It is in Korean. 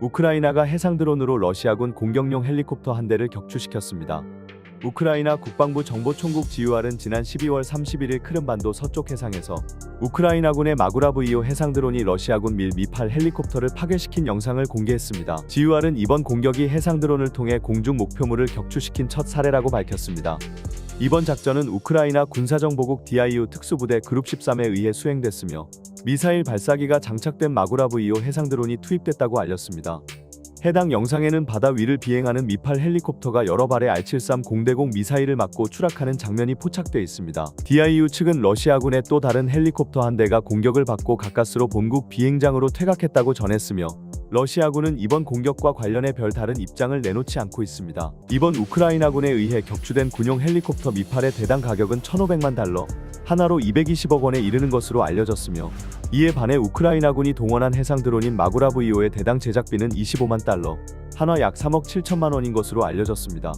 우크라이나가 해상 드론으로 러시아군 공격용 헬리콥터 한 대를 격추시켰습니다. 우크라이나 국방부 정보총국 GUR은 지난 12월 31일 크림반도 서쪽 해상에서 우크라이나군의 마구라브 2호 해상 드론이 러시아군 밀 미8 헬리콥터를 파괴시킨 영상을 공개했습니다. GUR은 이번 공격이 해상 드론을 통해 공중 목표물을 격추시킨 첫 사례라고 밝혔습니다. 이번 작전은 우크라이나 군사정보국 DIU 특수부대 그룹 13에 의해 수행됐으며 미사일 발사기가 장착된 마구라브 2호 해상 드론이 투입됐다고 알렸습니다. 해당 영상에는 바다 위를 비행하는 미8 헬리콥터가 여러 발의 R-73 공대공 미사일을 맞고 추락하는 장면이 포착돼 있습니다. DIU 측은 러시아군의 또 다른 헬리콥터 한 대가 공격을 받고 가까스로 본국 비행장으로 퇴각했다고 전했으며 러시아군은 이번 공격과 관련해 별다른 입장을 내놓지 않고 있습니다. 이번 우크라이나군에 의해 격추된 군용 헬리콥터 미8의 대당 가격은 1,500만 달러, 하나로 220억 원에 이르는 것으로 알려졌으며 이에 반해 우크라이나군이 동원한 해상 드론인 마구라브 2호의 대당 제작비는 25만 달러, 한화 약 3억 7천만 원인 것으로 알려졌습니다.